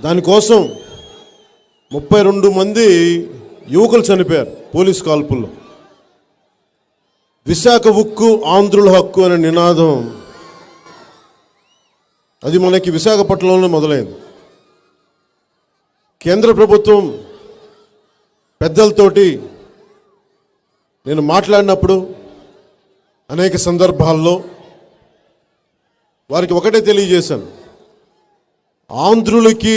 దానికోసం ముప్పై రెండు మంది యువకులు చనిపోయారు పోలీస్ కాల్పుల్లో. విశాఖ ఉక్కు ఆంధ్రుల హక్కు అనే నినాదం అది మనకి విశాఖపట్నంలో మొదలైంది. కేంద్ర ప్రభుత్వం పెద్దలతోటి నేను మాట్లాడినప్పుడు అనేక సందర్భాల్లో వారికి ఒకటే తెలియజేశాను. ఆంధ్రులకి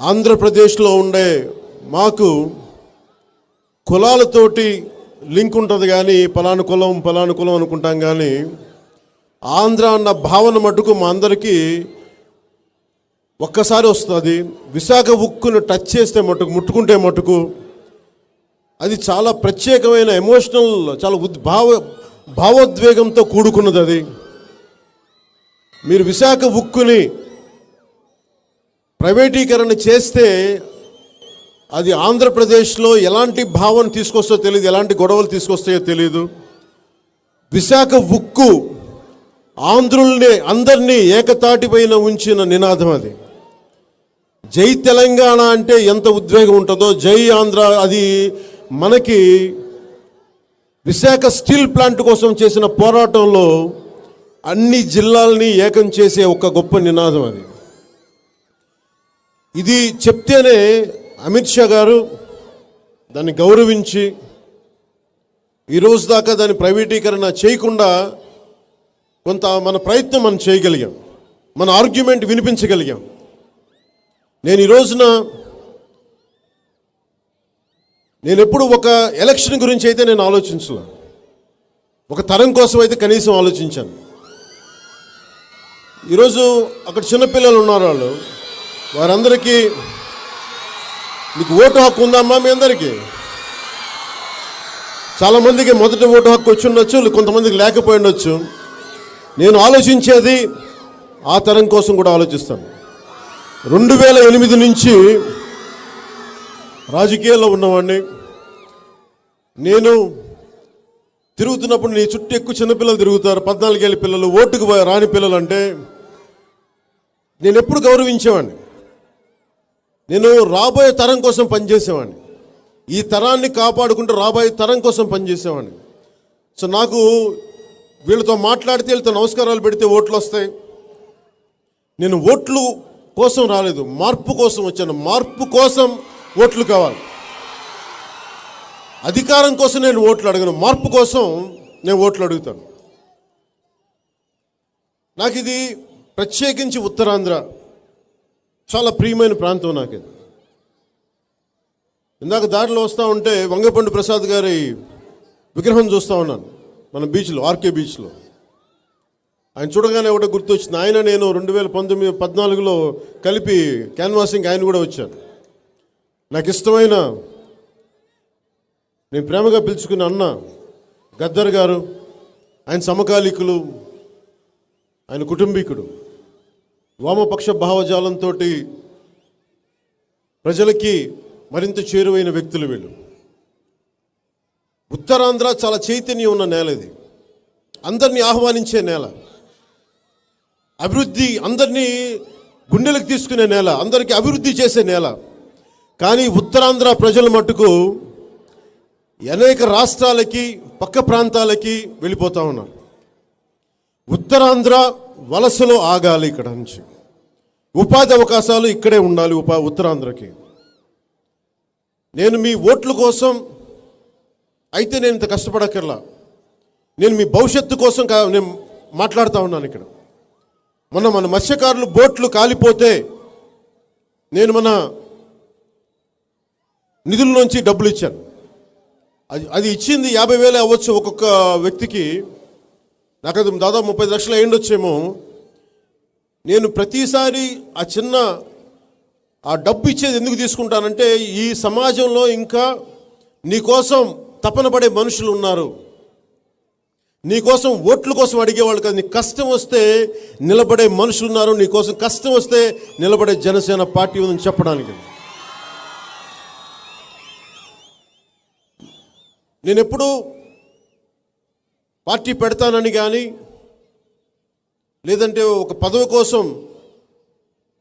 ఆంధ్రప్రదేశ్లో ఉండే మాకు కులాలతోటి లింక్ ఉంటుంది కానీ పలాను కులం పలాను కులం అనుకుంటాం కానీ ఆంధ్ర అన్న భావన మటుకు మా అందరికీ ఒక్కసారి వస్తుంది. విశాఖ ఉక్కును టచ్ చేస్తే మటుకు ముట్టుకుంటే మటుకు అది చాలా ప్రత్యేకమైన ఎమోషనల్ చాలా ఉద్భావ భావోద్వేగంతో కూడుకున్నది అది. మీరు విశాఖ ఉక్కుని ప్రైవేటీకరణ చేస్తే అది ఆంధ్రప్రదేశ్లో ఎలాంటి భావన తీసుకొస్తో తెలియదు ఎలాంటి గొడవలు తీసుకొస్తాయో తెలియదు విశాఖ ఉక్కు ఆంధ్రుల్ని అందరినీ ఏకతాటిపైన ఉంచిన నినాదం అది. జై తెలంగాణ అంటే ఎంత ఉద్వేగం ఉంటుందో జై ఆంధ్ర అది మనకి విశాఖ స్టీల్ ప్లాంట్ కోసం చేసిన పోరాటంలో అన్ని జిల్లాల్ని ఏకం చేసే ఒక గొప్ప నినాదం అది. ఇది చెప్తేనే అమిత్ షా గారు దాన్ని గౌరవించి ఈరోజు దాకా దాని ప్రైవేటీకరణ చేయకుండా కొంత మన ప్రయత్నం మనం చేయగలిగాం. మన ఆర్గ్యుమెంట్ వినిపించగలిగాం. నేను ఈ రోజున నేను ఎప్పుడు ఒక ఎలక్షన్ గురించి అయితే నేను ఆలోచించలే. ఒక తరం కోసం అయితే కనీసం ఆలోచించాను. ఈరోజు అక్కడ చిన్నపిల్లలు ఉన్నారు వాళ్ళు. వారందరికీ మీకు ఓటు హక్కు ఉందమ్మా మీ అందరికీ? చాలామందికి మొదటి ఓటు హక్కు వచ్చి ఉండొచ్చు కొంతమందికి లేకపోయి ఉండొచ్చు. నేను ఆలోచించేది ఆ తరం కోసం కూడా ఆలోచిస్తాను. రెండు వేల ఎనిమిది నుంచి రాజకీయాల్లో ఉన్నవాడిని నేను తిరుగుతున్నప్పుడు నీ చుట్టూ ఎక్కువ చిన్నపిల్లలు తిరుగుతారు. పద్నాలుగేళ్ళ పిల్లలు ఓటుకు పోయి రాని పిల్లలు అంటే నేను ఎప్పుడు గౌరవించేవాడిని. నేను రాబోయే తరం కోసం పనిచేసేవాడిని. ఈ తరాన్ని కాపాడుకుంటూ రాబోయే తరం కోసం పనిచేసేవాడిని. సో నాకు వీళ్ళతో మాట్లాడితే వీళ్ళతో నమస్కారాలు పెడితే ఓట్లు వస్తాయి. నేను ఓట్లు కోసం రాలేదు. మార్పు కోసం వచ్చాను. మార్పు కోసం ఓట్లు కావాలి. అధికారం కోసం నేను ఓట్లు అడగను. మార్పు కోసం నేను ఓట్లు అడుగుతాను. నాకు ఇది ప్రత్యేకించి ఉత్తరాంధ్ర చాలా ప్రియమైన ప్రాంతం నాకు ఇది ఇందాక దారిలో వస్తూ ఉంటే వంగపండు ప్రసాద్ గారి విగ్రహం చూస్తూ ఉన్నాను. మన బీచ్లో ఆర్కే బీచ్లో. ఆయన చూడగానే ఒకటి గుర్తొచ్చింది. ఆయన నేను రెండు వేల పంతొమ్మిది పద్నాలుగులో కలిపి క్యాన్వాసింగ్ ఆయన కూడా వచ్చాను నాకు ఇష్టమైన నేను ప్రేమగా పిలుచుకున్న అన్న గద్దర్ గారు ఆయన సమకాలీకులు ఆయన కుటుంబీకుడు. వామపక్ష భావజాలంతో ప్రజలకి మరింత చేరువైన వ్యక్తులు వీళ్ళు. ఉత్తరాంధ్ర చాలా చైతన్యం ఉన్న నేల ఇది. అందరినీ ఆహ్వానించే నేల. అభివృద్ధి అందరినీ గుండెలకు తీసుకునే నేల అందరికీ అభివృద్ధి చేసే నేల. కానీ ఉత్తరాంధ్ర ప్రజల మట్టుకు అనేక రాష్ట్రాలకి పక్క ప్రాంతాలకి వెళ్ళిపోతూ ఉన్నారు ఉత్తరాంధ్ర వలసలో ఆగాలి ఇక్కడ నుంచి. ఉపాధి అవకాశాలు ఇక్కడే ఉండాలి ఉపా ఉత్తరాంధ్రకి. నేను మీ ఓట్ల కోసం అయితే నేను ఇంత కష్టపడక్కర్లా. నేను మీ భవిష్యత్తు కోసం కా నేను మాట్లాడుతూ ఉన్నాను ఇక్కడ. మొన్న మన మత్స్యకారులు బోట్లు కాలిపోతే నేను మన నిధుల నుంచి డబ్బులు ఇచ్చాను. అది అది ఇచ్చింది యాభై వేలు అవ్వచ్చు ఒక్కొక్క వ్యక్తికి. నాకు అది దాదాపు ముప్పై లక్షలు అయ్యిండొచ్చేమో. నేను ప్రతిసారి ఆ చిన్న ఆ డబ్బు ఇచ్చేది ఎందుకు తీసుకుంటానంటే ఈ సమాజంలో ఇంకా నీకోసం తపన పడే మనుషులు ఉన్నారు. నీకోసం ఓట్ల కోసం అడిగేవాళ్ళు కాదు. నీకు కష్టం వస్తే నిలబడే మనుషులు ఉన్నారు. నీకోసం కష్టం వస్తే నిలబడే జనసేన పార్టీ ఉందని చెప్పడానికి. నేను ఎప్పుడూ పార్టీ పెడతానని కానీ లేదంటే ఒక పదవి కోసం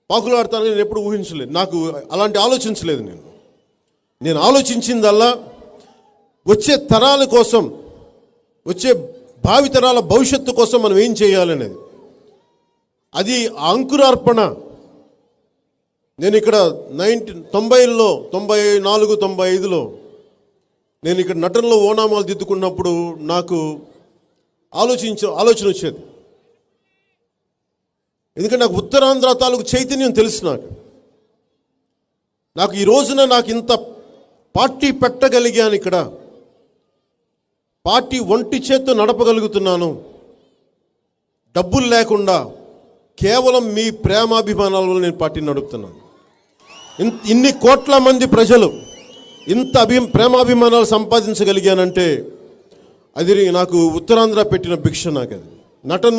పాకులాడతానని నేను ఎప్పుడు ఊహించలేదు. నాకు అలాంటి ఆలోచించలేదు నేను. నేను ఆలోచించిందల్లా వచ్చే తరాల కోసం వచ్చే భావితరాల భవిష్యత్తు కోసం మనం ఏం చేయాలనేది అది అంకురార్పణ. నేను ఇక్కడ నైన్టీ తొంభైలో తొంభై నాలుగు తొంభై ఐదులో నేను ఇక్కడ నటనలో ఓనామాలు దిద్దుకున్నప్పుడు నాకు ఆలోచించ ఆలోచన వచ్చేది. ఎందుకంటే నాకు ఉత్తరాంధ్ర తాలూకు చైతన్యం తెలుసు నాకు. నాకు ఈ రోజున నాకు ఇంత పార్టీ పెట్టగలిగాను ఇక్కడ. పార్టీ ఒంటి చేత్తో నడపగలుగుతున్నాను. డబ్బులు లేకుండా కేవలం మీ ప్రేమాభిమానాల వల్ల నేను పార్టీని నడుపుతున్నాను. ఇన్- ఇన్ని కోట్ల మంది ప్రజలు ఇంత అభి ప్రేమాభిమానాలు సంపాదించగలిగానంటే అది నాకు ఉత్తరాంధ్ర పెట్టిన భిక్ష నాకు అది నటన